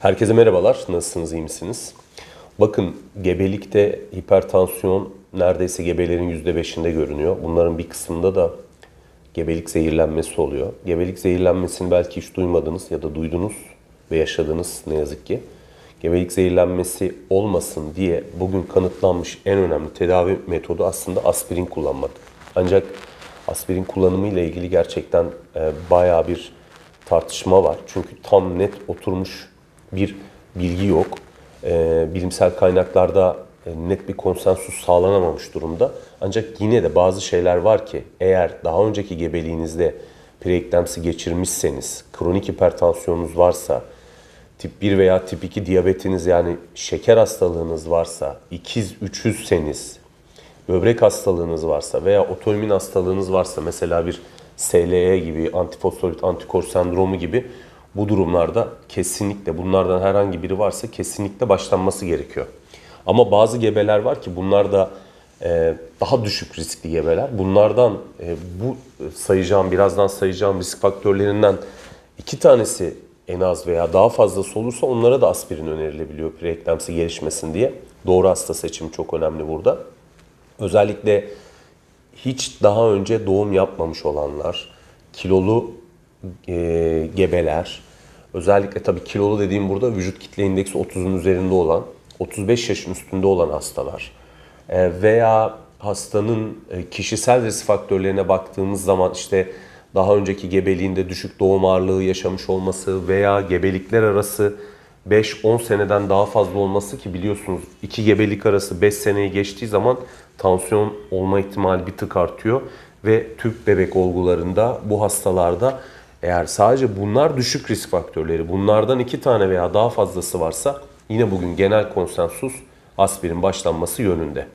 Herkese merhabalar. Nasılsınız, iyi misiniz? Bakın gebelikte hipertansiyon neredeyse gebelerin %5'inde görünüyor. Bunların bir kısmında da gebelik zehirlenmesi oluyor. Gebelik zehirlenmesini belki hiç duymadınız ya da duydunuz ve yaşadınız ne yazık ki. Gebelik zehirlenmesi olmasın diye bugün kanıtlanmış en önemli tedavi metodu aslında aspirin kullanmak. Ancak aspirin kullanımı ile ilgili gerçekten e, bayağı bir tartışma var. Çünkü tam net oturmuş bir bilgi yok. E, bilimsel kaynaklarda e, net bir konsensus sağlanamamış durumda. Ancak yine de bazı şeyler var ki eğer daha önceki gebeliğinizde preeklemsi geçirmişseniz, kronik hipertansiyonunuz varsa, tip 1 veya tip 2 diyabetiniz yani şeker hastalığınız varsa, ikiz üçüzseniz, böbrek hastalığınız varsa veya otoimmün hastalığınız varsa mesela bir SLE gibi, antifosforit antikor sendromu gibi bu durumlarda kesinlikle bunlardan herhangi biri varsa kesinlikle başlanması gerekiyor. Ama bazı gebeler var ki bunlar da e, daha düşük riskli gebeler. Bunlardan e, bu sayacağım, birazdan sayacağım risk faktörlerinden iki tanesi en az veya daha fazlası olursa onlara da aspirin önerilebiliyor preeklemsi gelişmesin diye. Doğru hasta seçimi çok önemli burada. Özellikle hiç daha önce doğum yapmamış olanlar, kilolu e, gebeler, özellikle tabii kilolu dediğim burada vücut kitle indeksi 30'un üzerinde olan, 35 yaşın üstünde olan hastalar. E, veya hastanın e, kişisel risk faktörlerine baktığımız zaman işte daha önceki gebeliğinde düşük doğum ağırlığı yaşamış olması veya gebelikler arası 5-10 seneden daha fazla olması ki biliyorsunuz iki gebelik arası 5 seneyi geçtiği zaman tansiyon olma ihtimali bir tık artıyor ve tüp bebek olgularında bu hastalarda eğer sadece bunlar düşük risk faktörleri bunlardan iki tane veya daha fazlası varsa yine bugün genel konsensus aspirin başlanması yönünde.